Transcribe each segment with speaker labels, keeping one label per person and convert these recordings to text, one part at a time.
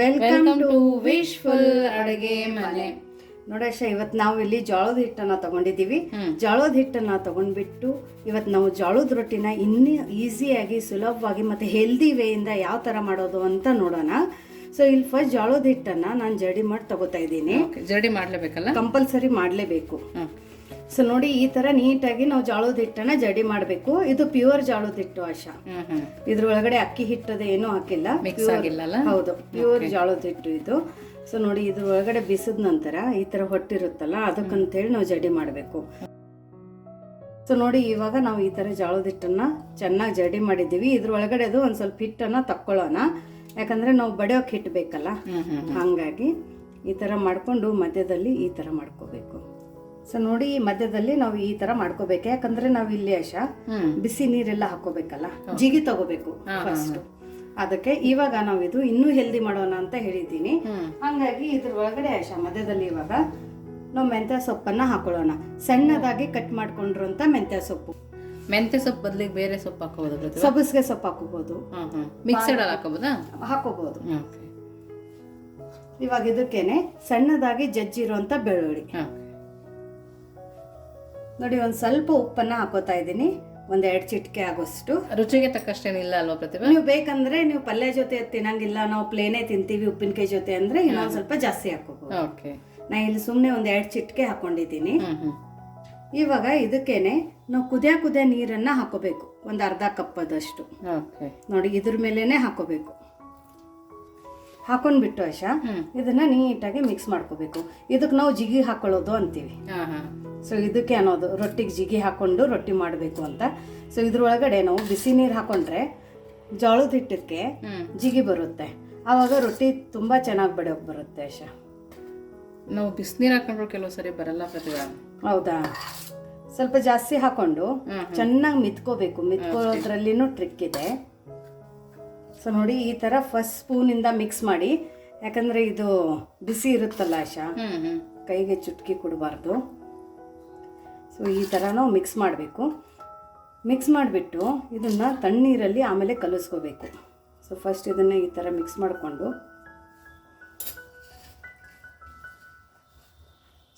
Speaker 1: Welcome to wishful ಅಡುಗೆ ಮನೆ. ನೋಡಶ ಇವತ್ ನಾವು ಇಲ್ಲಿ ಜೋಳದ ಹಿಟ್ಟನ್ನ ತಗೊಂಡಿದ್ದೀವಿ. ಜೋಳದ ಹಿಟ್ಟನ್ನ ತಗೊಂಡ್ಬಿಟ್ಟು ಇವತ್ತು ನಾವು ಜೋಳದ ರೊಟ್ಟಿನ ಇನ್ನೂ ಈಸಿಯಾಗಿ ಸುಲಭವಾಗಿ ಮತ್ತು ಹೆಲ್ದಿ ವೇಯಿಂದ ಯಾವ ಥರ ಮಾಡೋದು ಅಂತ ನೋಡೋಣ. ಸೊ ಇಲ್ಲಿ ಫಸ್ಟ್ ಜೋಳದ ಹಿಟ್ಟನ್ನ ನಾನು ಜಡಿ ಮಾಡಿ ತಗೋತಾ ಇದ್ದೀನಿ.
Speaker 2: ಜಡಿ ಮಾಡ್ಲೇಬೇಕಲ್ಲ?
Speaker 1: ಕಂಪಲ್ಸರಿ ಮಾಡಲೇಬೇಕು. ಸೊ ನೋಡಿ ಈ ತರ ನೀಟಾಗಿ ನಾವು ಜಾಳದ ಹಿಟ್ಟನ್ನ ಜಡಿ ಮಾಡಬೇಕು. ಇದು ಪ್ಯೂರ್ ಜಾಳದ ಹಿಟ್ಟು ಆಶಾ. ಇದ್ರೊಳಗಡೆ ಅಕ್ಕಿ ಹಿಟ್ಟದ ಏನೂ ಹಾಕಿಲ್ಲ.
Speaker 2: ಮಿಕ್ಸ್ ಆಗಿಲ್ಲಲ್ಲ?
Speaker 1: ಹೌದು ಪ್ಯೂರ್ ಜಾಳದ ಹಿಟ್ಟು ಇದು. ಸೊ ನೋಡಿ ಇದ್ರ ಒಳಗಡೆ ಬಿಸಿದ ನಂತರ ಈ ತರ ಹೊಟ್ಟಿರುತ್ತಲ್ಲ ಅದಕ್ಕಂತೇಳಿ ನಾವು ಜಡಿ ಮಾಡಬೇಕು. ಸೊ ನೋಡಿ ಇವಾಗ ನಾವು ಈ ತರ ಜಾಳದ ಹಿಟ್ಟನ್ನ ಚೆನ್ನಾಗಿ ಜಡಿ ಮಾಡಿದ್ದೀವಿ. ಇದ್ರ ಒಳಗಡೆದು ಒಂದ್ ಸ್ವಲ್ಪ ಹಿಟ್ಟನ್ನ ತಕ್ಕೊಳ್ಳೋಣ. ಯಾಕಂದ್ರೆ ನಾವು ಬಡಿಯೋಕೆ ಹಿಟ್ಟು ಬೇಕಲ್ಲ? ಹಾಗಾಗಿ ಈ ತರ ಮಾಡ್ಕೊಂಡು ಮಧ್ಯದಲ್ಲಿ ಈ ತರ ಮಾಡ್ಕೋಬೇಕು. ಸೊ ನೋಡಿ ಈ ಮಧ್ಯದಲ್ಲಿ ನಾವು ಈ ತರ ಮಾಡ್ಕೋಬೇಕು. ಯಾಕಂದ್ರೆ ನಾವು ಇಲ್ಲಿ
Speaker 2: ಅಶ
Speaker 1: ಬಿಸಿ ನೀರೆಲ್ಲ ಹಾಕೋಬೇಕಲ್ಲ ಜಿಗಿ ತಗೋಬೇಕು ಫಸ್ಟ್ ಅದಕ್ಕೆ ಇವಾಗ ನಾವು ಇದು ಇನ್ನೂ ಹೆಲ್ದಿ ಮಾಡೋಣ ಅಂತ ಹೇಳಿದ್ದೀನಿ. ಹಂಗಾಗಿ ಇದ್ರ ಒಳಗಡೆ ಅಶ ಮಧ್ಯದಲ್ಲಿ ಇವಾಗ ನಾವು ಮೆಂತ್ಯ ಸೊಪ್ಪನ್ನ ಹಾಕೊಳ್ಳೋಣ. ಸಣ್ಣದಾಗಿ ಕಟ್ ಮಾಡ್ಕೊಂಡಿರುವಂತ ಮೆಂತ್ಯ ಸೊಪ್ಪು.
Speaker 2: ಮೆಂತ್ಯ ಸೊಪ್ಪು ಬದಲಿಗೆ ಬೇರೆ ಸೊಪ್ಪು ಹಾಕೋಬಹುದು
Speaker 1: ಸಬ್ಬಸ್ಗೆ ಸೊಪ್ಪು ಹಾಕೋಬಹುದು
Speaker 2: ಮಿಕ್ಸಡ್
Speaker 1: ಹಾಕೋಬಹುದು ಇವಾಗ ಇದಕ್ಕೇನೆ ಸಣ್ಣದಾಗಿ ಜಜ್ಜಿರುವಂತ ಬೆಳ್ಳುಳ್ಳಿ. ನೋಡಿ ಒಂದು ಸ್ವಲ್ಪ ಉಪ್ಪನ್ನ ಹಾಕೋತಾ ಇದ್ದೀನಿ. ಒಂದೆರಡು ಎರಡ್ ಚಿಟಿಕೆ ಆಗೋಷ್ಟು.
Speaker 2: ರುಚಿಗೆ ತಕ್ಕಷ್ಟೇನಿಲ್ಲ ಅಲ್ವಾ ಪ್ರತಿಭಾ?
Speaker 1: ನೀವು ಬೇಕಂದ್ರೆ ನೀವು ಪಲ್ಯ ಜೊತೆ ತಿನ್ನಂಗಿಲ್ಲ ನಾವು ಪ್ಲೇನೇ ತಿಂತೀವಿ ಉಪ್ಪಿನಕಾಯಿ ಜೊತೆ ಅಂದ್ರೆ ಇನ್ನೊಂದು ಸ್ವಲ್ಪ ಜಾಸ್ತಿ ಹಾಕೋಬಹುದು.
Speaker 2: ಓಕೆ.
Speaker 1: ನಾ ಇಲ್ಲಿ ಸುಮ್ಮನೆ ಒಂದು ಎರಡು ಚಿಟಿಕೆ ಹಾಕೊಂಡಿದ್ದೀನಿ. ಇವಾಗ ಇದಕ್ಕೇನೆ ನಾವು ಕುದಿಯ ಕುದಿಯ ನೀರನ್ನ ಹಾಕೋಬೇಕು. ಒಂದು ಅರ್ಧ ಕಪ್
Speaker 2: ಅದಷ್ಟು
Speaker 1: ನೋಡಿ ಇದ್ರ ಮೇಲೇನೆ ಹಾಕೋಬೇಕು. ಹಾಕೊಂಡ್ಬಿಟ್ಟು
Speaker 2: ಹ್ಮ್.
Speaker 1: ಇದನ್ನ ನೀಟಾಗಿ ಮಿಕ್ಸ್ ಮಾಡ್ಕೋಬೇಕು. ಇದಕ್ಕೆ ನಾವು ಜಿಗಿ ಹಾಕೊಳ್ಳೋದು ಅಂತೀವಿ. ಸೊ ಇದಕ್ಕೆ ಅನ್ನೋದು ರೊಟ್ಟಿಗೆ ಜಿಗಿ ಹಾಕೊಂಡು ರೊಟ್ಟಿ ಮಾಡಬೇಕು ಅಂತ. ಸೊ ಇದ್ರೊಳಗಡೆ ನಾವು ಬಿಸಿ ನೀರು ಹಾಕೊಂಡ್ರೆ ಜೋಳದ ಹಿಟ್ಟಕ್ಕೆ ಜಿಗಿ ಬರುತ್ತೆ. ಆವಾಗ ರೊಟ್ಟಿ ತುಂಬಾ ಚೆನ್ನಾಗಿ ಬಡಿಯೋಕೆ ಬರುತ್ತೆ ಆಶಾ.
Speaker 2: ನಾವು ಬಿಸಿನೀರು ಹಾಕೊಂಡ್ರು ಕೆಲವು ಸರಿ ಬರಲ್ಲ ಪ್ರತಿಭಾ
Speaker 1: ಹೌದಾ? ಸ್ವಲ್ಪ ಜಾಸ್ತಿ ಹಾಕೊಂಡು ಚೆನ್ನಾಗಿ ಮಿತ್ಕೋಬೇಕು. ಮಿತ್ಕೊಳ್ಳೋದ್ರಲ್ಲಿನೂ ಟ್ರಿಕ್ ಇದೆ. ಸೊ ನೋಡಿ ಈ ಥರ ಫಸ್ಟ್ ಸ್ಪೂನಿಂದ ಮಿಕ್ಸ್ ಮಾಡಿ. ಯಾಕಂದರೆ ಇದು ಬಿಸಿ ಇರುತ್ತಲ್ಲ ಆಶಾ? ಕೈಗೆ ಚುಟ್ಕಿ ಕೊಡಬಾರ್ದು. ಸೊ ಈ ಥರ ನಾವು ಮಿಕ್ಸ್ ಮಾಡಬೇಕು. ಮಿಕ್ಸ್ ಮಾಡಿಬಿಟ್ಟು ಇದನ್ನು ತಣ್ಣೀರಲ್ಲಿ ಆಮೇಲೆ ಕಲಿಸ್ಕೋಬೇಕು. ಸೊ ಫಸ್ಟ್ ಇದನ್ನು ಈ ಥರ ಮಿಕ್ಸ್ ಮಾಡಿಕೊಂಡು.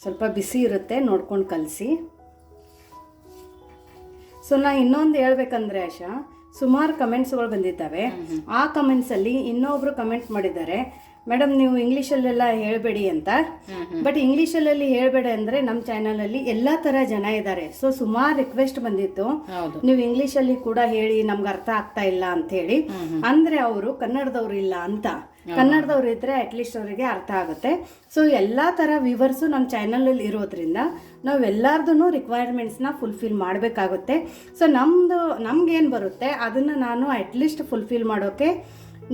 Speaker 1: ಸ್ವಲ್ಪ ಬಿಸಿ ಇರುತ್ತೆ ನೋಡ್ಕೊಂಡು ಕಲಸಿ. ಸೊ ನಾ ಇನ್ನೊಂದು ಹೇಳ್ಬೇಕಂದ್ರೆ ಆಶಾ ಸುಮಾರು ಕಮೆಂಟ್ಸ್ಗಳು ಬಂದಿದ್ದಾವೆ. ಆ ಕಮೆಂಟ್ಸಲ್ಲಿ ಇನ್ನೊಬ್ರು ಕಮೆಂಟ್ ಮಾಡಿದ್ದಾರೆ ಮೇಡಮ್ ನೀವು ಇಂಗ್ಲೀಷಲ್ಲೆಲ್ಲ ಹೇಳಬೇಡಿ ಅಂತ. ಬಟ್ ಇಂಗ್ಲೀಷಲ್ಲಿ ಹೇಳಬೇಡ ಅಂದರೆ ನಮ್ಮ ಚಾನಲಲ್ಲಿ ಎಲ್ಲ ಥರ ಜನ ಇದ್ದಾರೆ. ಸೊ ಸುಮಾರು ರಿಕ್ವೆಸ್ಟ್ ಬಂದಿತ್ತು ನೀವು ಇಂಗ್ಲೀಷಲ್ಲಿ ಕೂಡ ಹೇಳಿ ನಮ್ಗೆ ಅರ್ಥ ಆಗ್ತಾ ಇಲ್ಲ ಅಂತ ಹೇಳಿ. ಅಂದ್ರೆ ಅವರು ಕನ್ನಡದವ್ರು ಇಲ್ಲ ಅಂತ. ಕನ್ನಡದವ್ರು ಇದ್ರೆ ಅಟ್ಲೀಸ್ಟ್ ಅವರಿಗೆ ಅರ್ಥ ಆಗುತ್ತೆ. ಸೊ ಎಲ್ಲಾ ತರ ವಿವರ್ಸು ನಮ್ಮ ಚಾನಲಲ್ಲಿ ಇರೋದ್ರಿಂದ ನಾವು ರಿಕ್ವೈರ್ಮೆಂಟ್ಸ್ನ ಫುಲ್ಫಿಲ್ ಮಾಡಬೇಕಾಗುತ್ತೆ. ಸೊ ನಮ್ಮದು ನಮಗೇನು ಬರುತ್ತೆ, ಅದನ್ನು ನಾನು ಅಟ್ಲೀಸ್ಟ್ ಫುಲ್ಫಿಲ್ ಮಾಡೋಕ್ಕೆ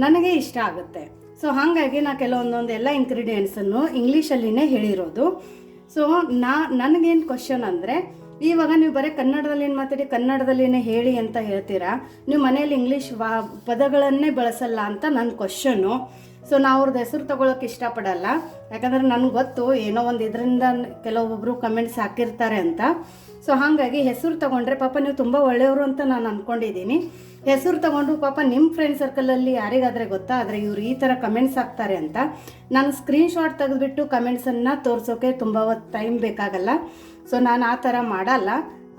Speaker 1: ನನಗೆ ಇಷ್ಟ ಆಗುತ್ತೆ. ಸೊ ಹಾಗಾಗಿ ನಾ ಕೆಲವೊಂದೊಂದು ಎಲ್ಲ ಇಂಗ್ರೀಡಿಯೆಂಟ್ಸನ್ನು ಇಂಗ್ಲೀಷಲ್ಲಿನೇ ಹೇಳಿರೋದು. ಸೊ ನಾ, ನನಗೇನು ಕ್ವಶನ್ ಅಂದರೆ, ಇವಾಗ ನೀವು ಬರೀ ಕನ್ನಡದಲ್ಲಿ ಏನು ಮಾತಾಡಿ, ಕನ್ನಡದಲ್ಲಿನೇ ಹೇಳಿ ಅಂತ ಹೇಳ್ತೀರಾ? ನೀವು ಮನೇಲಿ ಇಂಗ್ಲೀಷ್ ವಾ, ಪದಗಳನ್ನೇ ಬಳಸಲ್ಲ ಅಂತ ನನ್ನ ಕ್ವಶನ್ನು ಸೊ ನಾವು ಅವ್ರದ್ದು ಹೆಸರು ತಗೊಳಕ್ಕೆ ಇಷ್ಟಪಡಲ್ಲ. ಯಾಕಂದ್ರೆ ನನಗೆ ಗೊತ್ತು ಏನೋ ಒಂದು ಇದರಿಂದ ಕೆಲವೊಬ್ಬರು ಕಮೆಂಟ್ಸ್ ಹಾಕಿರ್ತಾರೆ ಅಂತ. ಸೊ ಹಾಗಾಗಿ ಹೆಸರು ತಗೊಂಡ್ರೆ ಪಾಪ ನೀವು ತುಂಬ ಒಳ್ಳೆಯವರು ಅಂತ ನಾನು ಅಂದ್ಕೊಂಡಿದ್ದೀನಿ ಹೆಸರು ತೊಗೊಂಡು ಪಾಪ ನಿಮ್ಮ ಫ್ರೆಂಡ್ ಸರ್ಕಲಲ್ಲಿ ಯಾರಿಗಾದರೆ ಗೊತ್ತಾ? ಆದರೆ ಇವರು ಈ ಥರ ಕಮೆಂಟ್ಸ್ ಹಾಕ್ತಾರೆ ಅಂತ. ನಾನು ಸ್ಕ್ರೀನ್ಶಾಟ್ ತೆಗೆದುಬಿಟ್ಟು ಕಮೆಂಟ್ಸನ್ನು ತೋರಿಸೋಕೆ ತುಂಬ ಹೊತ್ತು ಟೈಮ್ ಬೇಕಾಗಲ್ಲ. ಸೊ ನಾನು ಆ ಥರ ಮಾಡಲ್ಲ.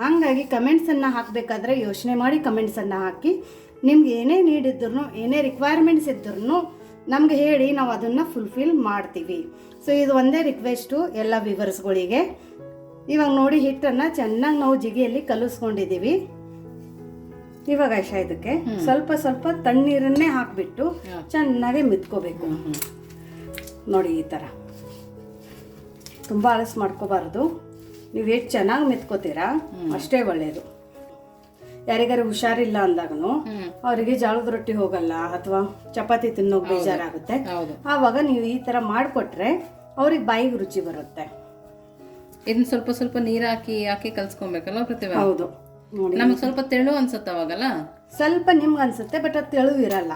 Speaker 1: ಹಾಗಾಗಿ ಕಮೆಂಟ್ಸನ್ನು ಹಾಕಬೇಕಾದ್ರೆ ಯೋಚನೆ ಮಾಡಿ ಕಮೆಂಟ್ಸನ್ನು ಹಾಕಿ. ನಿಮ್ಗೆ ಏನೇ ನೀಡಿದ್ರು ಏನೇ ರಿಕ್ವೈರ್ಮೆಂಟ್ಸ್ ಇದ್ರೂ ನಮ್ಗೆ ಹೇಳಿ ನಾವು ಅದನ್ನು ಫುಲ್ಫಿಲ್ ಮಾಡ್ತೀವಿ. ಸೊ ಇದು ಒಂದೇ ರಿಕ್ವೆಸ್ಟು ಎಲ್ಲ ವಿವರ್ಸ್ಗಳಿಗೆ ಇವಾಗ ನೋಡಿ ಹಿಟ್ಟನ್ನು ಚೆನ್ನಾಗಿ ನಾವು ಜಿಗಿಯಲ್ಲಿ ಕಲಿಸ್ಕೊಂಡಿದ್ದೀವಿ ಇವಾಗ ಆಶಾ ಇದಕ್ಕೆ ಸ್ವಲ್ಪ ಸ್ವಲ್ಪ ತಣ್ಣೀರನ್ನೇ ಹಾಕಿಬಿಟ್ಟು ಚೆನ್ನಾಗಿ ಮಿತ್ಕೋಬೇಕು. ನೋಡಿ ಈ ಥರ ತುಂಬ ಅಳಸ್ ಮಾಡ್ಕೋಬಾರ್ದು. ನೀವು ಎಷ್ಟು ಚೆನ್ನಾಗಿ ಮಿತ್ಕೋತೀರಾ ಅಷ್ಟೇ ಒಳ್ಳೆಯದು ಯಾರಿಗಾರು ಹುಷಾರಿಲ್ಲ ಅಂದಾಗನು ಅವರಿಗೆ ಜೋಳದ ರೊಟ್ಟಿ ಹೋಗಲ್ಲ ಅಥವಾ ಚಪಾತಿ ತಿನ್ನೋಕೆ ಬೇಜಾರಾಗುತ್ತೆ. ಆವಾಗ ನೀವು ಈ ತರ ಮಾಡಿಕೊಟ್ರೆ ಅವ್ರಿಗೆ ಬಾಯಿಗೆ ರುಚಿ ಬರುತ್ತೆ.
Speaker 2: ಇದನ್ನ ಸ್ವಲ್ಪ ಸ್ವಲ್ಪ ನೀರ್ ಹಾಕಿ ಹಾಕಿ ಕಲ್ಸ್ಕೊಬೇಕಲ್ಲ ಪ್ರತಿಭಾ?
Speaker 1: ಹೌದು.
Speaker 2: ನಮಗ್ ಸ್ವಲ್ಪ ತೆಳು ಅನ್ಸುತ್ತೆ ಅವಾಗಲ್ಲ?
Speaker 1: ಸ್ವಲ್ಪ ನಿಮ್ಗೆ ಅನ್ಸುತ್ತೆ ಬಟ್ ಅದು ತೆಳು ಇರಲ್ಲ.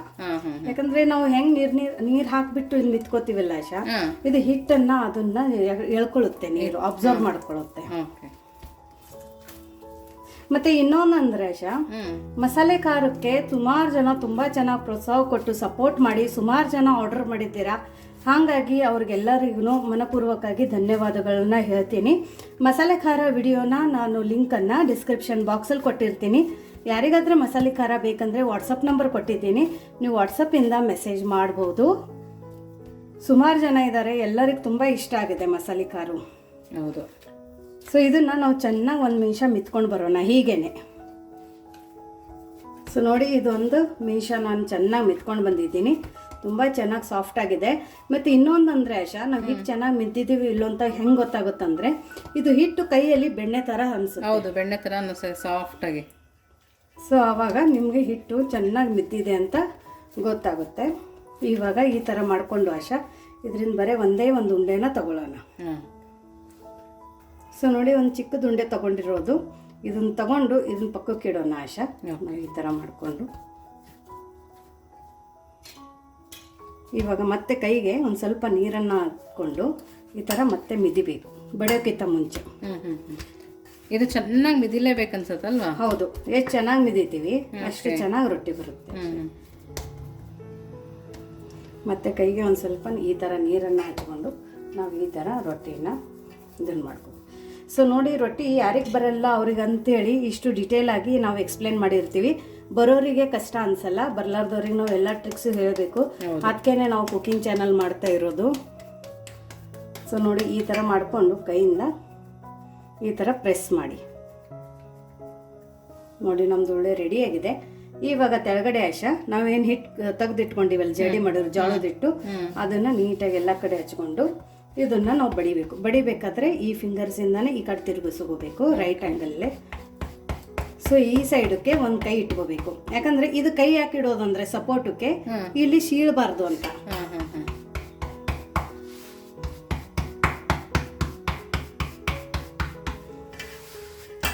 Speaker 1: ಯಾಕಂದ್ರೆ ನಾವು ಹೆಂಗ್ ನೀರ್ ನೀರ್ ನೀರ್ ಹಾಕ್ಬಿಟ್ಟು ಇಲ್ಲಿ ನಿಂತ್ಕೋತೀವಲ್ಲ ಆಶಾ? ಇದು ಹಿಟ್ಟನ್ನ ಅದನ್ನ ಎಳ್- ಎಳ್ಕೊಳ್ಳುತ್ತೆ ನೀರು ಅಬ್ಸರ್ವ್ ಮಾಡ್ಕೊಳ್ಳುತ್ತೆ ಮತ್ತೆ ಇನ್ನೊಂದಂದ್ರೆ
Speaker 2: ಹ್ಮ್.
Speaker 1: ಮಸಾಲೆ ಖಾರಕ್ಕೆ ಸುಮಾರು ಜನ ತುಂಬಾ ಚೆನ್ನಾಗಿ ಪ್ರೋತ್ಸಾಹ ಕೊಟ್ಟು ಸಪೋರ್ಟ್ ಮಾಡಿ ಸುಮಾರು ಜನ ಆರ್ಡರ್ ಮಾಡಿದ್ದೀರಾ? ಹಾಗಾಗಿ ಅವ್ರಿಗೆಲ್ಲರಿಗೂ ಮನಪೂರ್ವಕವಾಗಿ ಧನ್ಯವಾದಗಳನ್ನ ಹೇಳ್ತೀನಿ. ಮಸಾಲೆ ಖಾರ ವಿಡಿಯೋನ ನಾನು ಲಿಂಕನ್ನು ಡಿಸ್ಕ್ರಿಪ್ಷನ್ ಬಾಕ್ಸಲ್ಲಿ ಕೊಟ್ಟಿರ್ತೀನಿ. ಯಾರಿಗಾದ್ರೆ ಮಸಾಲೆ ಖಾರ ಬೇಕಂದರೆ ವಾಟ್ಸಪ್ ನಂಬರ್ ಕೊಟ್ಟಿದ್ದೀನಿ. ನೀವು ವಾಟ್ಸಪ್ಪಿಂದ ಮೆಸೇಜ್ ಮಾಡ್ಬೋದು. ಸುಮಾರು ಜನ ಇದ್ದಾರೆ ಎಲ್ಲರಿಗೂ ತುಂಬ ಇಷ್ಟ ಆಗಿದೆ ಮಸಾಲೆ ಖಾರು.
Speaker 2: ಹೌದು.
Speaker 1: ಸೊ ಇದನ್ನು ನಾವು ಚೆನ್ನಾಗಿ ಒಂದು ನಿಮಿಷ ಮಿತ್ಕೊಂಡು ಬರೋಣ ಹೀಗೇನೆ. ಸೊ ನೋಡಿ ಇದೊಂದು ಮೀಶ ನಾನು ಚೆನ್ನಾಗಿ ಮಿತ್ಕೊಂಡು ಬಂದಿದ್ದೀನಿ. ತುಂಬ ಚೆನ್ನಾಗಿ ಸಾಫ್ಟ್ ಆಗಿದೆ. ಮತ್ತು ಇನ್ನೊಂದು ಅಂದರೆ ಆಶಾ ನಾವು ಹಿಟ್ಟು ಚೆನ್ನಾಗಿ ಮಿದ್ದಿದ್ದೀವಿ ಇಲ್ಲೋ ಅಂತ ಹೆಂಗೆ ಗೊತ್ತಾಗುತ್ತಂದ್ರೆ ಇದು ಹಿಟ್ಟು ಕೈಯಲ್ಲಿ ಬೆಣ್ಣೆ ಥರ ಅನಿಸುತ್ತೆ.
Speaker 2: ಹೌದು ಬೆಣ್ಣೆ ಥರ ಅನಿಸುತ್ತೆ ಸಾಫ್ಟ್ ಆಗಿ.
Speaker 1: ಸೊ ಆವಾಗ ನಿಮಗೆ ಹಿಟ್ಟು ಚೆನ್ನಾಗಿ ಮಿದ್ದಿದೆ ಅಂತ ಗೊತ್ತಾಗುತ್ತೆ. ಇವಾಗ ಈ ಥರ ಮಾಡಿಕೊಂಡು ಆಶಾ ಇದರಿಂದ ಬರೀ ಒಂದೇ ಒಂದು ಉಂಡೆನ ತಗೊಳ್ಳೋಣ. ಸೊ ನೋಡಿ ಒಂದು ಚಿಕ್ಕ ಉಂಡೆ ತಗೊಂಡಿರೋದು. ಇದನ್ನ ತಗೊಂಡು ಇದನ್ನ ಪಕ್ಕಕ್ಕೆ ಇಡೋಣ ಆಶಾ. ನಾವು ಈ ಥರ ಮಾಡಿಕೊಂಡು. ಇವಾಗ ಮತ್ತೆ ಕೈಗೆ ಒಂದು ಸ್ವಲ್ಪ ನೀರನ್ನು ಹಾಕ್ಕೊಂಡು ಈ ಥರ ಮತ್ತೆ ಮಿದಿಬೇಕು. ಬಡಿಯೋಕ್ಕಿಂತ ಮುಂಚೆ.
Speaker 2: ಇದು ಚೆನ್ನಾಗಿ ಮಿದಿಲೇಬೇಕು ಅನ್ಸತ್ತಲ್ವಾ?
Speaker 1: ಹೌದು. ಎಷ್ಟು ಚೆನ್ನಾಗಿ ಮಿದಿತೀವಿ ಅಷ್ಟು ಚೆನ್ನಾಗಿ ರೊಟ್ಟಿ ಬರುತ್ತೆ. ಮತ್ತೆ ಕೈಗೆ ಒಂದು ಸ್ವಲ್ಪ ಈ ಥರ ನೀರನ್ನು ಹಾಕ್ಕೊಂಡು ನಾವು ಈ ಥರ ರೊಟ್ಟಿನ ಇದನ್ನು ಮಾಡ್ಕೊ ಸೊ ನೋಡಿ ರೊಟ್ಟಿ ಯಾರಿಗೆ ಬರಲ್ಲ ಅವ್ರಿಗೆ ಅಂತೇಳಿ ಇಷ್ಟು ಡಿಟೇಲ್ ಆಗಿ ನಾವು ಎಕ್ಸ್ಪ್ಲೇನ್ ಮಾಡಿರ್ತೀವಿ. ಬರೋರಿಗೆ ಕಷ್ಟ ಅನ್ಸಲ್ಲ ಬರ್ಲಾರ್ದವ್ರಿಗೆ ನಾವು ಎಲ್ಲ ಟ್ರಿಕ್ಸು ಹೇಳಬೇಕು. ಅದಕ್ಕೇನೆ ನಾವು ಕುಕಿಂಗ್ ಚಾನಲ್ ಮಾಡ್ತಾ ಇರೋದು. ಸೊ ನೋಡಿ ಈ ಥರ ಮಾಡಿಕೊಂಡು ಕೈಯಿಂದ ಈ ಥರ ಪ್ರೆಸ್ ಮಾಡಿ. ನೋಡಿ ನಮ್ದು ಒಳ್ಳೆ ರೆಡಿಯಾಗಿದೆ ಇವಾಗ ತೆಳಗಡೆ ಆಶ ನಾವೇನು ಹಿಟ್ಟು ತೆಗೆದಿಟ್ಕೊಂಡಿವಲ್ಲ ಜಡಿ ಮಾಡಿರೋ ಜೋಳದಿಟ್ಟು ಅದನ್ನ ನೀಟಾಗಿ ಎಲ್ಲ ಕಡೆ ಹಚ್ಕೊಂಡು ಇದನ್ನ ನಾವು ಬಡಿಬೇಕು. ಬಡಿಬೇಕಾದ್ರೆ ಈ ಫಿಂಗರ್ಸಿಂದನೇ ಈ ಕಡೆ ತಿರುಗಿಸ್ಕೋಬೇಕು ರೈಟ್ ಆ್ಯಂಗಲ್ಲೇ ಸೊ ಈ ಸೈಡಕ್ಕೆ ಒಂದು ಕೈ ಇಟ್ಕೋಬೇಕು. ಯಾಕಂದ್ರೆ ಇದು ಕೈ ಯಾಕೆ ಇಡೋದಂದ್ರೆ ಸಪೋರ್ಟಕ್ಕೆ ಇಲ್ಲಿ ಶೀಳಬಾರ್ದು ಅಂತ.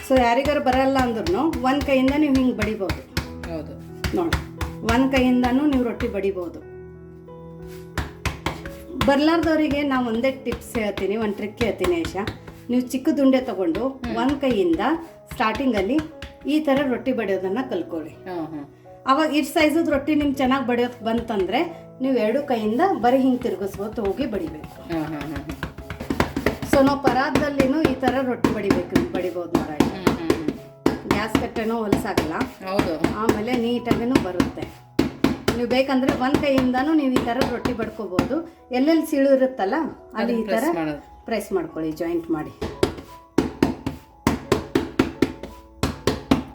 Speaker 1: ಸೊ ಯಾರಿಗಾರು ಬರಲ್ಲ ಅಂದ್ರೂ ಒಂದು ಕೈಯಿಂದ ನೀವು ಹಿಂಗೆ ಬಡಿಬೋದು.
Speaker 2: ಹೌದು.
Speaker 1: ನೋಡಿ ಒಂದು ಕೈಯಿಂದನೂ ನೀವು ರೊಟ್ಟಿ ಬಡಿಬೋದು. ಬರ್ಲಾರ್ದವರಿಗೆ ನಾವು ಒಂದೇ ಟಿಪ್ಸ್ ಹೇಳ್ತೀನಿ ಒಂದು ಟ್ರಿಕ್ ಹೇಳ್ತೀನಿ ಆಶಾ ನೀವು ಚಿಕ್ಕ ದುಂಡೆ ತಗೊಂಡು ಒಂದು ಕೈಯಿಂದ ಸ್ಟಾರ್ಟಿಂಗಲ್ಲಿ ಈ ಥರ ರೊಟ್ಟಿ ಬಡಿಯೋದನ್ನು ಕಲ್ಕೊಳ್ಳಿ ಅವಾಗ ಇಷ್ಟು ಸೈಜದ ರೊಟ್ಟಿ ನಿಮ್ಗೆ ಚೆನ್ನಾಗಿ ಬಡಿಯೋದು ಬಂತಂದರೆ ನೀವು ಎರಡು ಕೈಯಿಂದ ಬರೀ ಹಿಂಗೆ ತಿರುಗಿಸ್ಬೋದು ಹೋಗಿ ಬಡಿಬೇಕು. ಸೊ ನಾವು ಪರಾದಲ್ಲಿನೂ ಈ ಥರ ರೊಟ್ಟಿ ಬಡಿಬೇಕು ಬಡಿಬೋದು ನೋಡಿ ಗ್ಯಾಸ್ ಕಟ್ಟೆನೂ ಹೊಲಸಾಗಲ್ಲ
Speaker 2: ಹೌದು.
Speaker 1: ಆಮೇಲೆ ನೀಟಾಗಿನೂ ಬರುತ್ತೆ. ನೀವು ಬೇಕಂದ್ರೆ ಒಂದು ಕೈಯಿಂದನೂ ನೀವು ಈ ಥರ ರೊಟ್ಟಿ ಬಡ್ಕೋಬೋದು. ಎಲ್ಲೆಲ್ಲಿ ಸೀಳು ಇರುತ್ತಲ್ಲ ಅಲ್ಲಿ ಈ ಥರ
Speaker 2: ಪ್ರೆಸ್
Speaker 1: ಮಾಡ್ಕೊಳ್ಳಿ ಜಾಯಿಂಟ್ ಮಾಡಿ.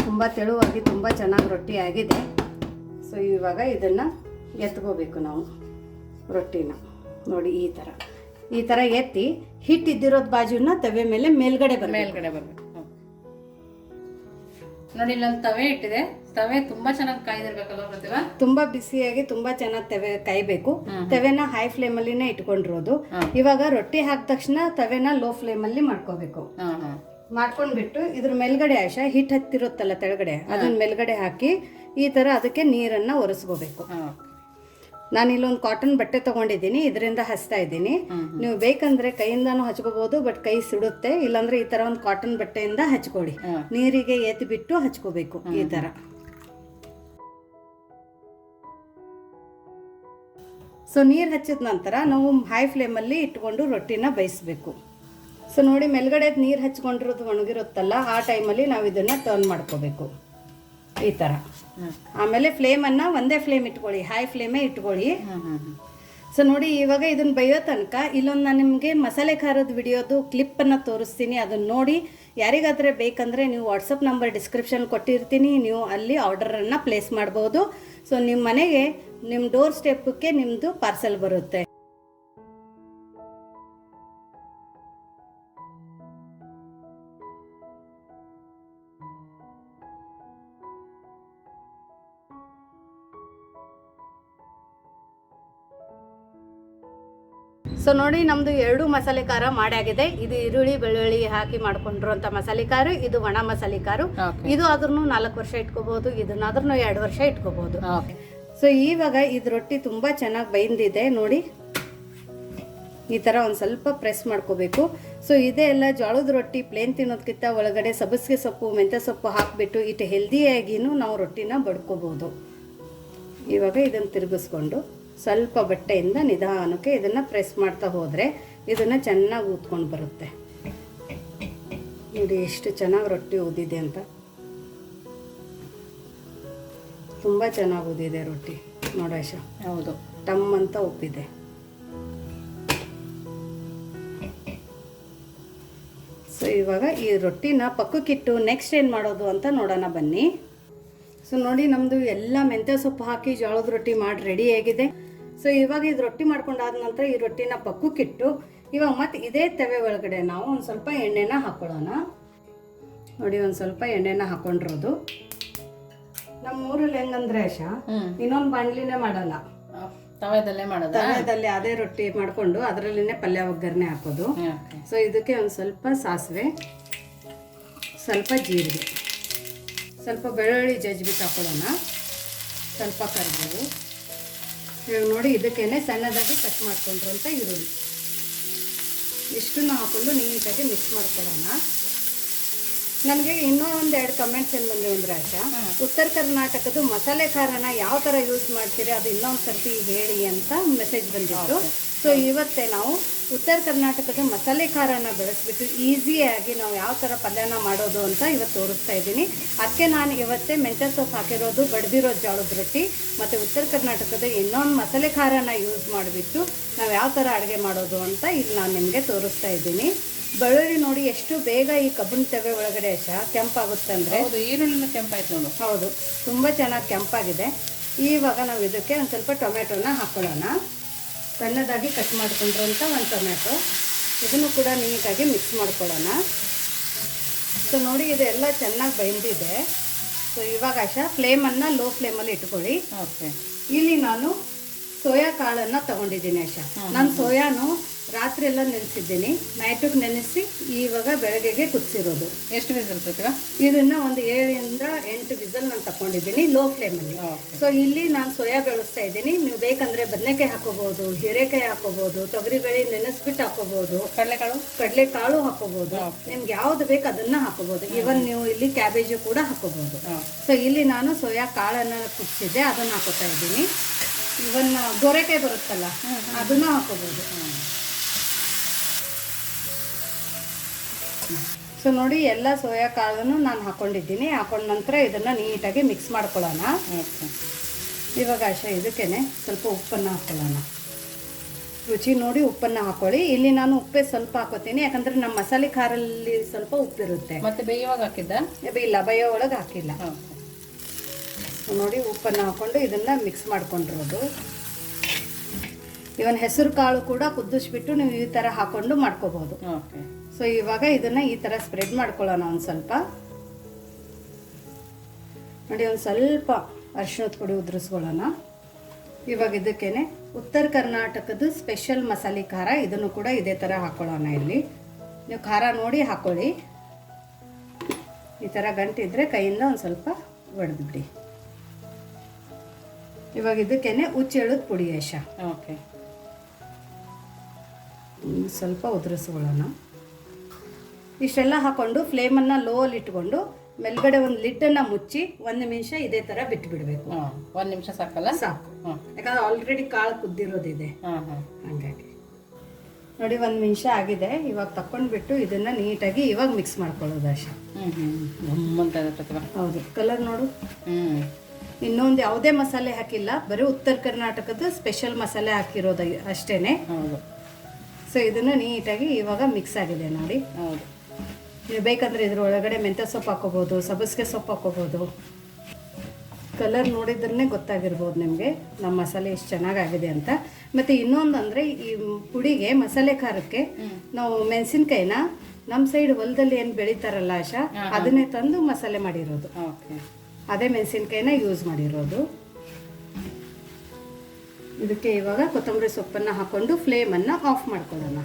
Speaker 1: ತುಂಬ ತೆಳುವಾಗಿ ತುಂಬ ಚೆನ್ನಾಗಿ ರೊಟ್ಟಿ ಆಗಿದೆ. ಸೊ ಇವಾಗ ಇದನ್ನು ಎತ್ಕೋಬೇಕು ನಾವು ರೊಟ್ಟಿನ. ನೋಡಿ ಈ ಥರ. ಈ ಥರ ಎತ್ತಿ ಹಿಟ್ಟಿದ್ದಿರೋದು ಬಾಜುನ ತವೆ ಮೇಲೆ ಮೇಲ್ಗಡೆ ಬರಬೇಕು.
Speaker 2: ಮೇಲ್ಗಡೆ ಬರ್ಬೇಕು. ನೋಡಿ ಇಲ್ಲೊಂದು ತವೆ ಇಟ್ಟಿದೆ. ತವೆ ತುಂಬಾ ಚೆನ್ನಾಗಿ ಕಾಯ್ದಿರ್ಬೇಕಲ್ವ ಪ್ರತಿಭಾ?
Speaker 1: ತುಂಬಾ ಬಿಸಿಯಾಗಿ ತುಂಬಾ ಚೆನ್ನಾಗಿ ತವೆ ಕಾಯ್ಬೇಕು. ತವೆನ ಹೈ ಫ್ಲೇಮ್ ಅಲ್ಲಿನೇ ಇಟ್ಕೊಂಡಿರೋದು. ಇವಾಗ ರೊಟ್ಟಿ ಹಾಕಿದ ತಕ್ಷಣ ತವೆನ ಲೋ ಫ್ಲೇಮ್ ಅಲ್ಲಿ ಮಾಡ್ಕೋಬೇಕು. ಮಾಡ್ಕೊಂಡ್ಬಿಟ್ಟು ಇದ್ರ ಮೇಲ್ಗಡೆ ಆಶ ಹಿಟ್ ಹತ್ತಿರುತ್ತಲ್ಲ ತೆಳಗಡೆ ಅದನ್ನ ಮೇಲ್ಗಡೆ ಹಾಕಿ ಈ ತರ ಅದಕ್ಕೆ ನೀರನ್ನ ಒರೆಸ್ಕೋಬೇಕು. ನಾನು ಇಲ್ಲೊಂದು ಕಾಟನ್ ಬಟ್ಟೆ ತಗೊಂಡಿದ್ದೀನಿ ಇದರಿಂದ ಹಚ್ತಾ ಇದ್ದೀನಿ. ನೀವು ಬೇಕಂದ್ರೆ ಕೈಯಿಂದಾನು ಹಚ್ಕೋಬಹುದು ಬಟ್ ಕೈ ಸುಡುತ್ತೆ. ಇಲ್ಲಾಂದ್ರೆ ಈ ತರ ಒಂದು ಕಾಟನ್ ಬಟ್ಟೆಯಿಂದ ಹಚ್ಕೊಡಿ ನೀರಿಗೆ ಎತ್ತಿ ಬಿಟ್ಟು ಹಚ್ಕೋಬೇಕು ಈ ತರ. ಸೊ ನೀರು ಹಚ್ಚಿದ ನಂತರ ನಾವು ಹೈ ಫ್ಲೇಮಲ್ಲಿ ಇಟ್ಕೊಂಡು ರೊಟ್ಟಿನ ಬೇಯಿಸ್ಬೇಕು. ಸೊ ನೋಡಿ ಮೇಲ್ಗಡೆ ನೀರು ಹಚ್ಕೊಂಡಿರೋದು ಒಣಗಿರುತ್ತಲ್ಲ ಆ ಟೈಮಲ್ಲಿ ನಾವು ಇದನ್ನು ಟರ್ನ್ ಮಾಡ್ಕೋಬೇಕು. ಈ ಥರ ಆಮೇಲೆ ಫ್ಲೇಮನ್ನು ಒಂದೇ ಫ್ಲೇಮ್ ಇಟ್ಕೊಳ್ಳಿ ಹೈ ಫ್ಲೇಮೇ ಇಟ್ಕೊಳ್ಳಿ. ಸೊ ನೋಡಿ, ಇವಾಗ ಇದನ್ನ ಬೈಯೋ ತನಕ ಇಲ್ಲೊಂದು ನಾನು ನಿಮಗೆ ಮಸಾಲೆ ಖಾರದ ವಿಡಿಯೋದು ಕ್ಲಿಪ್ಪನ್ನು ತೋರಿಸ್ತೀನಿ. ಅದನ್ನು ನೋಡಿ, ಯಾರಿಗಾದರೆ ಬೇಕಂದರೆ ನೀವು ವಾಟ್ಸಪ್ ನಂಬರ್ ಡಿಸ್ಕ್ರಿಪ್ಷನ್ ಕೊಟ್ಟಿರ್ತೀನಿ. ನೀವು ಅಲ್ಲಿ ಆರ್ಡರನ್ನು ಪ್ಲೇಸ್ ಮಾಡ್ಬೋದು. ಸೊ ನಿಮ್ಮ ಮನೆಗೆ ನಿಮ್ಮ ಡೋರ್ ಸ್ಟೆಪ್ಪಕ್ಕೆ ನಿಮ್ಮದು ಪಾರ್ಸೆಲ್ ಬರುತ್ತೆ. ಸೊ ನೋಡಿ ನಮ್ದು ಎರಡು ಮಸಾಲೆ ಖಾರ ಮಾಡಾಗಿದೆ. ಇದು ಈರುಳ್ಳಿ ಬೆಳ್ಳುಳ್ಳಿ ಹಾಕಿ ಮಾಡ್ಕೊಂಡಿರುವಂತ ಮಸಾಲೆ ಖಾರ ಇದು ಒಣ ಮಸಾಲೆ ಖಾರ. ಇದು ಆದ್ರೂ ನಾಲ್ಕು ವರ್ಷ ಇಟ್ಕೋಬಹುದು ಇದನ್ನಾದ್ರೂ ಎರಡು ವರ್ಷ ಇಟ್ಕೋಬಹುದು. ಸೊ ಇವಾಗ ಇದು ರೊಟ್ಟಿ ತುಂಬಾ ಚೆನ್ನಾಗಿ ಬೈಂದಿದೆ ನೋಡಿ. ಈ ತರ ಒಂದ್ ಸ್ವಲ್ಪ ಪ್ರೆಸ್ ಮಾಡ್ಕೋಬೇಕು. ಸೊ ಇದೇ ಎಲ್ಲ ಜೋಳದ ರೊಟ್ಟಿ ಪ್ಲೇನ್ ತಿನ್ನೋದಕ್ಕಿಂತ ಒಳಗಡೆ ಸಬ್ಬಸಿಗೆ ಸೊಪ್ಪು ಮೆಂತ್ಯ ಸೊಪ್ಪು ಹಾಕಿಬಿಟ್ಟು ಇಟ್ಟು ಹೆಲ್ದಿಯಾಗಿನೂ ನಾವು ರೊಟ್ಟಿನ ಬಡ್ಕೋಬೋದು ಇವಾಗ ಇದನ್ನ ತಿರುಗಿಸ್ಕೊಂಡು. ಸ್ವಲ್ಪ ಬಟ್ಟೆಯಿಂದ ನಿಧಾನಕ್ಕೆ ಇದನ್ನು ಪ್ರೆಸ್ ಮಾಡ್ತಾ ಹೋದರೆ ಇದನ್ನು ಚೆನ್ನಾಗಿ ಊದ್ಕೊಂಡು ಬರುತ್ತೆ. ನೋಡಿ ಎಷ್ಟು ಚೆನ್ನಾಗಿ ರೊಟ್ಟಿ ಊದಿದೆ ಅಂತ. ತುಂಬ ಚೆನ್ನಾಗಿ ಊದಿದೆ ರೊಟ್ಟಿ. ನೋಡಾಶ
Speaker 2: ಹೌದು.
Speaker 1: ಟಮ್ ಅಂತ ಉಪ್ಪಿದೆ. ಸೊ ಇವಾಗ ಈ ರೊಟ್ಟಿನ ಪಕ್ಕಕ್ಕಿಟ್ಟು ನೆಕ್ಸ್ಟ್ ಏನು ಮಾಡೋದು ಅಂತ ನೋಡೋಣ ಬನ್ನಿ. ಸೊ ನೋಡಿ ನಮ್ಮದು ಎಲ್ಲ ಮೆಂತ್ಯ ಸೊಪ್ಪು ಹಾಕಿ ಜೋಳದ ರೊಟ್ಟಿ ಮಾಡಿ ರೆಡಿ ಆಗಿದೆ ಸೊ ಇವಾಗ ಇದು ರೊಟ್ಟಿ ಮಾಡ್ಕೊಂಡಾದ ನಂತರ ಈ ರೊಟ್ಟಿನ ಪಕ್ಕಕ್ಕಿಟ್ಟು ಇವಾಗ ಮತ್ತೆ ಇದೇ ತವೆ ಒಳಗಡೆ ನಾವು ಒಂದು ಸ್ವಲ್ಪ ಎಣ್ಣೆನ ಹಾಕೊಳ್ಳೋಣ. ನೋಡಿ ಒಂದು ಸ್ವಲ್ಪ ಎಣ್ಣೆನ ಹಾಕೊಂಡಿರೋದು. ನಮ್ಮ ಊರಲ್ಲಿ ಹೆಂಗಂದ್ರೆ
Speaker 2: ಶಾ
Speaker 1: ಇನ್ನೊಂದು ಬಾಣಲಿನೇ ಮಾಡಲ್ಲ.
Speaker 2: ತವೆದಲ್ಲೇ ಮಾಡೋದಾ?
Speaker 1: ತವೆದಲ್ಲಿ ಅದೇ ರೊಟ್ಟಿ ಮಾಡ್ಕೊಂಡು ಅದರಲ್ಲಿನೇ ಪಲ್ಯ ಒಗ್ಗರಣೆ ಹಾಕೋದು. ಸೊ ಇದಕ್ಕೆ ಒಂದು ಸ್ವಲ್ಪ ಸಾಸಿವೆ ಸ್ವಲ್ಪ ಜೀರಿಗೆ ಸ್ವಲ್ಪ ಬೆಳ್ಳುಳ್ಳಿ ಜಜ್ಬಿಟ್ಟು ಹಾಕೊಳ್ಳೋಣ. ಸ್ವಲ್ಪ ಕರಿಬೇವು. ಇವಾಗ ನೋಡಿ ಇದಕ್ಕೇನೆ ಸಣ್ಣದಾಗಿ ಕಟ್ ಮಾಡ್ಕೊಂಡ್ರಂತ ಈರುಳ್ಳಿ. ಇಷ್ಟನ್ನು ಹಾಕೊಂಡು ನೀಟಾಗಿ ಮಿಕ್ಸ್ ಮಾಡ್ಕೊಳ್ಳೋಣ. ನನಗೆ ಇನ್ನೂ ಒಂದು ಎರಡು ಕಮೆಂಟ್ಸ್ ಏನು ಬಂದಿವೆ ಅಂದರೆ ಆಶಾ ಉತ್ತರ ಕರ್ನಾಟಕದ ಮಸಾಲೆ ಖಾರನ ಯಾವ ಥರ ಯೂಸ್ ಮಾಡ್ತೀರಿ ಅದು ಇನ್ನೊಂದು ಸರ್ತಿ ಹೇಳಿ ಅಂತ ಮೆಸೇಜ್ ಬಂದಿತ್ತು. ಸೊ ಇವತ್ತೇ ನಾವು ಉತ್ತರ ಕರ್ನಾಟಕದ ಮಸಾಲೆ ಖಾರನ ಬೆಳೆಸ್ಬಿಟ್ಟು ಈಸಿಯಾಗಿ ನಾವು ಯಾವ ಥರ ಪಲ್ಯನ ಮಾಡೋದು ಅಂತ ಇವತ್ತು ತೋರಿಸ್ತಾ ಇದ್ದೀನಿ. ಅದಕ್ಕೆ ನಾನು ಇವತ್ತೇ ಮೆಂತ್ಯ ಸೊಪ್ಪು ಹಾಕಿರೋದು ಬಡ್ದಿರೋ ಜೋಳದ ರೊಟ್ಟಿ ಮತ್ತು ಉತ್ತರ ಕರ್ನಾಟಕದ ಇನ್ನೊಂದು ಮಸಾಲೆ ಖಾರನ ಯೂಸ್ ಮಾಡಿಬಿಟ್ಟು ನಾವು ಯಾವ ಥರ ಅಡುಗೆ ಮಾಡೋದು ಅಂತ ಇಲ್ಲಿ ನಾನು ನಿಮಗೆ ತೋರಿಸ್ತಾ ಇದ್ದೀನಿ. ಬೆಳ್ಳುಳ್ಳಿ ನೋಡಿ ಎಷ್ಟು ಬೇಗ ಈ ಕಬ್ಬಿನ ತವೆ ಒಳಗಡೆ ಶ ಕೆಂಪಾಗುತ್ತಂದ್ರೆ
Speaker 2: ಈರುಳ್ಳಿನ ಕೆಂಪಾಯ್ತು ನೋಡು.
Speaker 1: ಹೌದು ತುಂಬ ಚೆನ್ನಾಗಿ ಕೆಂಪಾಗಿದೆ. ಇವಾಗ ನಾವು ಇದಕ್ಕೆ ಒಂದು ಸ್ವಲ್ಪ ಟೊಮೆಟೊನ ಹಾಕೊಳ್ಳೋಣ. ಸಣ್ಣದಾಗಿ ಕಟ್ ಮಾಡಿಕೊಂಡಿರೋಂಥ ಒಂದು ಟೊಮೆಟೊ ಇದನ್ನು ಕೂಡ ನೀಟಾಗಿ ಮಿಕ್ಸ್ ಮಾಡ್ಕೊಳ್ಳೋಣ. ಸೊ ನೋಡಿ ಇದೆಲ್ಲ ಚೆನ್ನಾಗಿ ಬೆಂದಿದೆ. ಸೊ ಇವಾಗ ಆಶಾ ಫ್ಲೇಮನ್ನು ಲೋ ಫ್ಲೇಮಲ್ಲಿ ಇಟ್ಕೊಳ್ಳಿ.
Speaker 2: ಓಕೆ
Speaker 1: ಇಲ್ಲಿ ನಾನು ಸೋಯಾ ಕಾಳನ್ನು ತಗೊಂಡಿದ್ದೀನಿ ಆಶಾ. ನಾನು ಸೋಯಾನು ರಾತ್ರಿ ಎಲ್ಲ ನೆನೆಸಿದ್ದೀನಿ. ನೈಟಕ್ಕೆ ನೆನೆಸಿ ಇವಾಗ ಬೆಳಗ್ಗೆಗೆ ಕುದಿಸಿರೋದು.
Speaker 2: ಎಷ್ಟು ವಿಸಲ್ ಪ್ರತಿಭಾ
Speaker 1: ಇದನ್ನು ಒಂದು ಏಳರಿಂದ ಎಂಟು ವಿಸಲ್ ನಾನು ತಗೊಂಡಿದ್ದೀನಿ ಲೋ ಫ್ಲೇಮಲ್ಲಿ. ಸೊ ಇಲ್ಲಿ ನಾನು ಸೋಯಾ ಬೆಳೆಸ್ತಾ ಇದ್ದೀನಿ. ನೀವು ಬೇಕಂದರೆ ಬದನೆಕಾಯಿ ಹಾಕೋಬಹುದು ಹೀರೆಕಾಯಿ ಹಾಕೋಬಹುದು ತೊಗರಿಬೇಳೆ ನೆನೆಸ್ಬಿಟ್ಟು ಹಾಕೋಬಹುದು
Speaker 2: ಕಡಲೆಕಾಳು?
Speaker 1: ಕಡಲೆಕಾಳು ಹಾಕೋಬಹುದು. ನಿಮ್ಗೆ ಯಾವ್ದು ಬೇಕು ಅದನ್ನ ಹಾಕೋಬಹುದು ಇವನ್ ನೀವು ಇಲ್ಲಿ ಕ್ಯಾಬೇಜು ಕೂಡ ಹಾಕೋಬಹುದು ಸೊ ಇಲ್ಲಿ ನಾನು ಸೋಯಾ ಕಾಳನ್ನು ಕುದಿಸಿದ್ದೆ ಅದನ್ನು ಹಾಕೋತಾ ಇದ್ದೀನಿ. ಇವನ್ ಗೊರೆಕಾಯಿ ಬರುತ್ತಲ್ಲ ಅದನ್ನು ಹಾಕೋಬಹುದು ಸೊ ನೋಡಿ ಎಲ್ಲ ಸೋಯಾ ಕಾಳನ್ನು ನಾನು ಹಾಕೊಂಡಿದ್ದೀನಿ. ಹಾಕೊಂಡ ನಂತರ ಇದನ್ನು ನೀಟಾಗಿ ಮಿಕ್ಸ್ ಮಾಡ್ಕೊಳ್ಳೋಣ. ಇವಾಗ ಅಷ್ಟೇ ಇದಕ್ಕೇನೆ ಸ್ವಲ್ಪ ಉಪ್ಪನ್ನು ಹಾಕೊಳ್ಳೋಣ. ರುಚಿ ನೋಡಿ ಉಪ್ಪನ್ನು ಹಾಕೊಳ್ಳಿ. ಇಲ್ಲಿ ನಾನು ಉಪ್ಪೇ ಸ್ವಲ್ಪ ಹಾಕೋತೀನಿ. ಯಾಕಂದ್ರೆ ನಮ್ಮ ಮಸಾಲೆ ಖಾರಲ್ಲಿ ಸ್ವಲ್ಪ ಉಪ್ಪಿರುತ್ತೆ.
Speaker 2: ಮತ್ತೆ ಬೇಯುವಾಗ ಹಾಕಿದ್ದ?
Speaker 1: ಬೇ ಇಲ್ಲ ಬೇಯೋ ಒಳಗೆ ಹಾಕಿಲ್ಲ. ನೋಡಿ ಉಪ್ಪನ್ನು ಹಾಕೊಂಡು ಇದನ್ನು ಮಿಕ್ಸ್ ಮಾಡ್ಕೊಂಡಿರೋದು. ಇವನ್ ಹೆಸರು ಕಾಳು ಕೂಡ ಕುದ್ದಿಸ್ಬಿಟ್ಟು ನೀವು ಈ ಥರ ಹಾಕೊಂಡು ಮಾಡ್ಕೋಬಹುದು
Speaker 2: ಓಕೆ
Speaker 1: ಸೊ ಇವಾಗ ಇದನ್ನ ಈ ಥರ ಸ್ಪ್ರೆಡ್ ಮಾಡ್ಕೊಳ್ಳೋಣ ಒಂದು ಸ್ವಲ್ಪ. ನೋಡಿ ಒಂದು ಸ್ವಲ್ಪ ಅರಿಶಿಣದ ಪುಡಿ ಉದುರಿಸ್ಕೊಳ್ಳೋಣ. ಇವಾಗ ಇದಕ್ಕೇನೆ ಉತ್ತರ ಕರ್ನಾಟಕದ ಸ್ಪೆಷಲ್ ಮಸಾಲೆ ಖಾರ ಇದನ್ನು ಕೂಡ ಇದೇ ಥರ ಹಾಕೊಳ್ಳೋಣ ಇಲ್ಲಿ. ನೀವು ಖಾರ ನೋಡಿ ಹಾಕೊಳ್ಳಿ. ಈ ಥರ ಗಂಟಿದ್ರೆ ಕೈಯಿಂದ ಒಂದು ಸ್ವಲ್ಪ ಒಡೆದ್ಬಿಡಿ. ಇವಾಗ ಇದಕ್ಕೇನೆ ಹುಚ್ಚೆಳದ ಪುಡಿ ಯಶ
Speaker 2: ಓಕೆ
Speaker 1: ಸ್ವಲ್ಪ ಉದುರಿಸ್ಕೊಳ್ಳೋಣ ಇಷ್ಟೆಲ್ಲ ಹಾಕ್ಕೊಂಡು ಫ್ಲೇಮನ್ನು ಲೋ ಅಲ್ಲಿ ಇಟ್ಕೊಂಡು ಮೇಲ್ಗಡೆ ಒಂದು ಲಿಟ್ಟನ್ನು ಮುಚ್ಚಿ ಒಂದು ನಿಮಿಷ ಇದೇ ಥರ ಬಿಟ್ಬಿಡ್ಬೇಕು.
Speaker 2: ಬಿಡಬೇಕು ಒಂದು ನಿಮಿಷ ಸಾಕಲ್ಲ?
Speaker 1: ಸಾಕು. ಯಾಕಂದ್ರೆ ಆಲ್ರೆಡಿ ಕಾಳು ಕುದ್ದಿರೋದಿದೆ.
Speaker 2: ಹಾಂ ಹಾಂ
Speaker 1: ಹಂಗಾಗಿ. ನೋಡಿ ಒಂದು ನಿಮಿಷ ಆಗಿದೆ. ಇವಾಗ ತಕೊಂಡ್ಬಿಟ್ಟು ಇದನ್ನು ನೀಟಾಗಿ ಇವಾಗ ಮಿಕ್ಸ್ ಮಾಡ್ಕೊಳ್ಳೋದು
Speaker 2: ಅಷ್ಟೇ
Speaker 1: ಹೌದು. ಕಲರ್ ನೋಡು.
Speaker 2: ಹ್ಞೂ
Speaker 1: ಇನ್ನೊಂದು ಯಾವುದೇ ಮಸಾಲೆ ಹಾಕಿಲ್ಲ. ಬರೀ ಉತ್ತರ ಕರ್ನಾಟಕದ ಸ್ಪೆಷಲ್ ಮಸಾಲೆ ಹಾಕಿರೋದು ಅಷ್ಟೇನೆ.
Speaker 2: ಹೌದು.
Speaker 1: ಸೊ ಇದನ್ನು ನೀಟಾಗಿ ಇವಾಗ ಮಿಕ್ಸ್ ಆಗಿದೆ ನೋಡಿ.
Speaker 2: ಹೌದು.
Speaker 1: ನೀವು ಬೇಕಂದ್ರೆ ಇದ್ರ ಒಳಗಡೆ ಮೆಂತ್ಯ ಸೊಪ್ಪು ಹಾಕೋಬೋದು ಸಬ್ಬಸಿಗೆ ಸೊಪ್ಪು ಹಾಕೋಬೋದು. ಕಲರ್ ನೋಡಿದ್ರೇ ಗೊತ್ತಾಗಿರ್ಬೋದು ನಿಮಗೆ ನಮ್ಮ ಮಸಾಲೆ ಎಷ್ಟು ಚೆನ್ನಾಗಾಗಿದೆ ಅಂತ. ಮತ್ತು ಇನ್ನೊಂದು ಅಂದರೆ ಈ ಪುಡಿಗೆ ಮಸಾಲೆ ಖಾರಕ್ಕೆ ನಾವು ಮೆಣಸಿನ್ಕಾಯಿನ ನಮ್ಮ ಸೈಡ್ ಹೊಲದಲ್ಲಿ ಏನು ಬೆಳೀತಾರಲ್ಲ ಆಶಾ ಅದನ್ನೇ ತಂದು ಮಸಾಲೆ ಮಾಡಿರೋದು.
Speaker 2: ಓಕೆ.
Speaker 1: ಅದೇ ಮೆಣಸಿನ್ಕಾಯಿನ ಯೂಸ್ ಮಾಡಿರೋದು. ಇದಕ್ಕೆ ಇವಾಗ ಕೊತ್ತಂಬರಿ ಸೊಪ್ಪನ್ನು ಹಾಕೊಂಡು ಫ್ಲೇಮನ್ನು ಆಫ್ ಮಾಡ್ಕೊಳ್ಳೋಣ.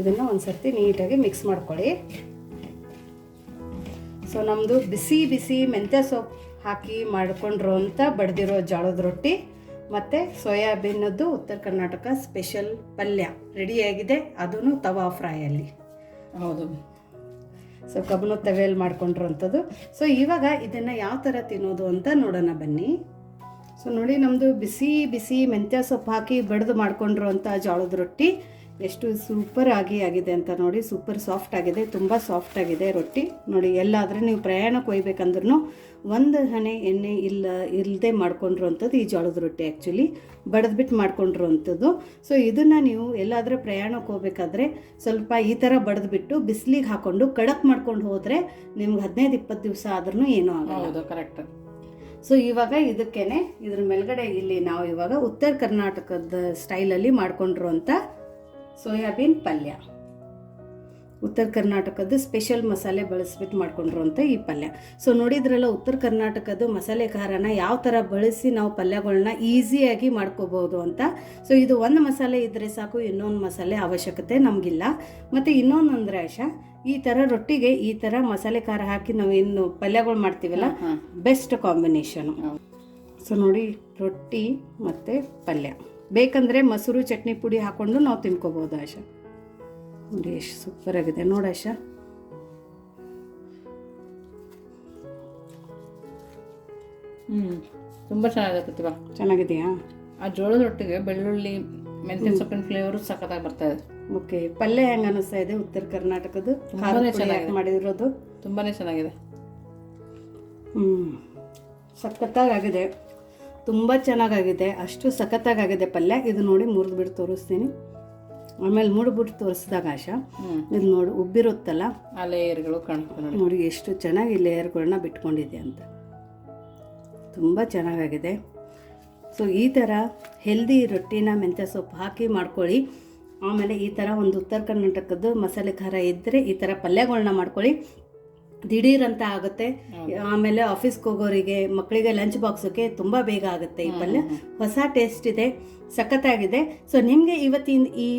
Speaker 1: ಇದನ್ನು ಒಂದು ಸರ್ತಿ ನೀಟಾಗಿ ಮಿಕ್ಸ್ ಮಾಡ್ಕೊಳ್ಳಿ. ಸೊ ನಮ್ಮದು ಬಿಸಿ ಬಿಸಿ ಮೆಂತ್ಯ ಸೊಪ್ಪು ಹಾಕಿ ಮಾಡ್ಕೊಂಡ್ರು ಅಂತ ಬಡ್ದಿರೋ ಜೋಳದ ರೊಟ್ಟಿ ಮತ್ತು ಸೋಯಾಬೀನದ್ದು ಉತ್ತರ ಕರ್ನಾಟಕ ಸ್ಪೆಷಲ್ ಪಲ್ಯ ರೆಡಿಯಾಗಿದೆ ಅದೂ ತವಾ ಫ್ರೈಯಲ್ಲಿ
Speaker 2: ಹೌದು.
Speaker 1: ಸೊ ಕಬ್ಬನ ತವೆಯಲ್ಲಿ ಮಾಡ್ಕೊಂಡಿರೋಂಥದ್ದು ಸೊ ಇವಾಗ ಇದನ್ನು ಯಾವ ಥರ ತಿನ್ನೋದು ಅಂತ ನೋಡೋಣ ಬನ್ನಿ. ಸೊ ನೋಡಿ ನಮ್ಮದು ಬಿಸಿ ಬಿಸಿ ಮೆಂತ್ಯ ಸೊಪ್ಪು ಹಾಕಿ ಬಡ್ದು ಅಂತ ಜೋಳದ ರೊಟ್ಟಿ. ಎಷ್ಟು ಸೂಪರ್ ಆಗಿ ಆಗಿದೆ ಅಂತ ನೋಡಿ ಸೂಪರ್ ಸಾಫ್ಟ್ ಆಗಿದೆ, ತುಂಬ ಸಾಫ್ಟ್ ಆಗಿದೆ ರೊಟ್ಟಿ. ನೋಡಿ, ಎಲ್ಲಾದರೂ ನೀವು ಪ್ರಯಾಣಕ್ಕೆ ಒಯ್ಬೇಕಂದ್ರೂ ಒಂದು ಹಣೆ ಎಣ್ಣೆ ಇಲ್ಲ ಇಲ್ಲದೆ ಮಾಡ್ಕೊಂಡಿರೋಂಥದ್ದು ಈ ಜೋಳದ ರೊಟ್ಟಿ ಆ್ಯಕ್ಚುಲಿ ಬಡ್ದ್ಬಿಟ್ಟು ಮಾಡ್ಕೊಂಡಿರೋಂಥದ್ದು ಸೊ ಇದನ್ನು ನೀವು ಎಲ್ಲಾದರೂ ಪ್ರಯಾಣಕ್ಕೆ ಹೋಗ್ಬೇಕಾದ್ರೆ ಸ್ವಲ್ಪ ಈ ಥರ ಬಡಿದ್ಬಿಟ್ಟು ಬಿಸಿಲಿಗೆ ಹಾಕ್ಕೊಂಡು ಕಡಕ್ ಮಾಡ್ಕೊಂಡು ಹೋದರೆ ನಿಮ್ಗೆ ಹದಿನೈದು, ಇಪ್ಪತ್ತು ದಿವಸ ಆದ್ರೂ ಏನೂ ಆಗಲ್ಲ.
Speaker 2: ಕರೆಕ್ಟ್
Speaker 1: ಸೊ ಇವಾಗ ಇದಕ್ಕೇನೆ ಇದ್ರ ಮೇಲ್ಗಡೆ ಇಲ್ಲಿ ನಾವು ಇವಾಗ ಉತ್ತರ ಕರ್ನಾಟಕದ ಸ್ಟೈಲಲ್ಲಿ ಮಾಡ್ಕೊಂಡಿರುವಂಥ ಸೋಯಾಬೀನ್ ಪಲ್ಯ. ಉತ್ತರ ಕರ್ನಾಟಕದ ಸ್ಪೆಷಲ್ ಮಸಾಲೆ ಬಳಸ್ಬಿಟ್ಟು ಮಾಡ್ಕೊಂಡಿರುವಂಥ ಈ ಪಲ್ಯ. ಸೊ ನೋಡಿದ್ರಲ್ಲ ಉತ್ತರ ಕರ್ನಾಟಕದ ಮಸಾಲೆ ಖಾರನ ಯಾವ ಥರ ಬಳಸಿ ನಾವು ಪಲ್ಯಗಳನ್ನ ಈಸಿಯಾಗಿ ಮಾಡ್ಕೋಬೋದು ಅಂತ. ಸೊ ಇದು ಒಂದು ಮಸಾಲೆ ಇದ್ದರೆ ಸಾಕು, ಇನ್ನೊಂದು ಮಸಾಲೆ ಅವಶ್ಯಕತೆ ನಮಗಿಲ್ಲ. ಮತ್ತು ಇನ್ನೊಂದು ಅಂದರೆ ಆಶಾ ಈ ಥರ ರೊಟ್ಟಿಗೆ ಈ ಥರ ಮಸಾಲೆ ಖಾರ ಹಾಕಿ ನಾವು ಏನು ಪಲ್ಯಗಳು ಮಾಡ್ತೀವಲ್ಲ ಬೆಸ್ಟ್ ಕಾಂಬಿನೇಷನು ಸೊ ನೋಡಿ ರೊಟ್ಟಿ ಮತ್ತು ಪಲ್ಯ. ಬೇಕಂದರೆ ಮೊಸರು ಚಟ್ನಿ ಪುಡಿ ಹಾಕ್ಕೊಂಡು ನಾವು ತಿನ್ಕೋಬೋದು ಆಶಾ. ನೋಡಿ ಎಷ್ಟು ಸೂಪರ್ ಆಗಿದೆ. ನೋಡ ಆಶಾ.
Speaker 2: ಹ್ಞೂ ತುಂಬ ಚೆನ್ನಾಗಿದೆ ಪ್ರತಿಭಾ.
Speaker 1: ಚೆನ್ನಾಗಿದೆಯಾ?
Speaker 2: ಆ ಜೋಳದ ರೊಟ್ಟಿಗೆ ಬೆಳ್ಳುಳ್ಳಿ ಮೆಂತ್ಯ ಸೊಪ್ಪಿನ ಫ್ಲೇವರು ಸಖತ್ತಾಗಿ ಬರ್ತಾ ಇದೆ.
Speaker 1: ಓಕೆ ಪಲ್ಯ ಹೆಂಗೆ ಅನಿಸ್ತಾ ಇದೆ ಉತ್ತರ ಕರ್ನಾಟಕದ
Speaker 2: ತುಂಬಾನೇ
Speaker 1: ಹಾಕಿ ಮಾಡಿರೋದು?
Speaker 2: ತುಂಬಾ ಚೆನ್ನಾಗಿದೆ.
Speaker 1: ಹ್ಞೂ ಸಖತ್ತಾಗಿದೆ ತುಂಬ ಚೆನ್ನಾಗಾಗಿದೆ. ಅಷ್ಟು ಸಖತ್ತಾಗಿದೆ ಪಲ್ಯ. ಇದು ನೋಡಿ ಮುರಿದ್ಬಿಟ್ಟು ತೋರಿಸ್ತೀನಿ. ಆಮೇಲೆ ಮುಡ್ಬಿಟ್ಟು ತೋರಿಸಿದಾಗ ಆಶಾ ಇದು ನೋಡಿ ಉಬ್ಬಿರುತ್ತಲ್ಲ?
Speaker 2: ಆ ಲೇಯರ್ಗಳು ಕಾಣ್ತದೆ ನೋಡಿ.
Speaker 1: ನೋಡಿ ಎಷ್ಟು ಚೆನ್ನಾಗಿ ಲೇಯರ್ಗಳನ್ನ ಬಿಟ್ಕೊಂಡಿದೆ ಅಂತ. ತುಂಬ ಚೆನ್ನಾಗಾಗಿದೆ. ಸೊ ಈ ಥರ ಹೆಲ್ದಿ ರೊಟ್ಟಿನ ಮೆಂತ್ಯ ಸೊಪ್ಪು ಹಾಕಿ ಮಾಡ್ಕೊಳ್ಳಿ. ಆಮೇಲೆ ಈ ಥರ ಒಂದು ಉತ್ತರ ಕರ್ನಾಟಕದ್ದು ಮಸಾಲೆ ಖಾರ ಇದ್ದರೆ ಈ ಥರ ಪಲ್ಯಗಳನ್ನ ಮಾಡ್ಕೊಳ್ಳಿ. ದಿಢೀರ್ ಅಂತ ಆಗುತ್ತೆ ಆಮೇಲೆ ಆಫೀಸ್ಗೆ ಹೋಗೋರಿಗೆ ಮಕ್ಕಳಿಗೆ ಲಂಚ್ ಬಾಕ್ಸಕ್ಕೆ ತುಂಬ ಬೇಗ ಆಗುತ್ತೆ ಈ ಪಲ್ಯ. ಹೊಸ ಟೇಸ್ಟ್ ಇದೆ ಸಖತ್ತಾಗಿದೆ. ಸೊ ನಿಮಗೆ ಇವತ್ತಿನ ಈ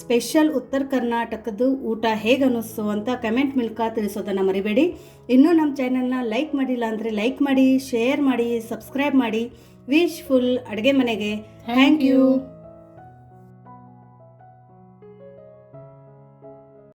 Speaker 1: ಸ್ಪೆಷಲ್ ಉತ್ತರ ಕರ್ನಾಟಕದ ಊಟ ಹೇಗೆ ಅನ್ನಿಸ್ತು ಅಂತ ಕಮೆಂಟ್ ಮೂಲಕ ತಿಳಿಸೋದನ್ನು ಮರಿಬೇಡಿ. ಇನ್ನೂ ನಮ್ಮ ಚಾನಲ್ನ ಲೈಕ್ ಮಾಡಿಲ್ಲ ಅಂದರೆ ಲೈಕ್ ಮಾಡಿ ಶೇರ್ ಮಾಡಿ ಸಬ್ಸ್ಕ್ರೈಬ್ ಮಾಡಿ. ವಿಶ್ ಫುಲ್ ಅಡುಗೆ ಮನೆಗೆ. Thank you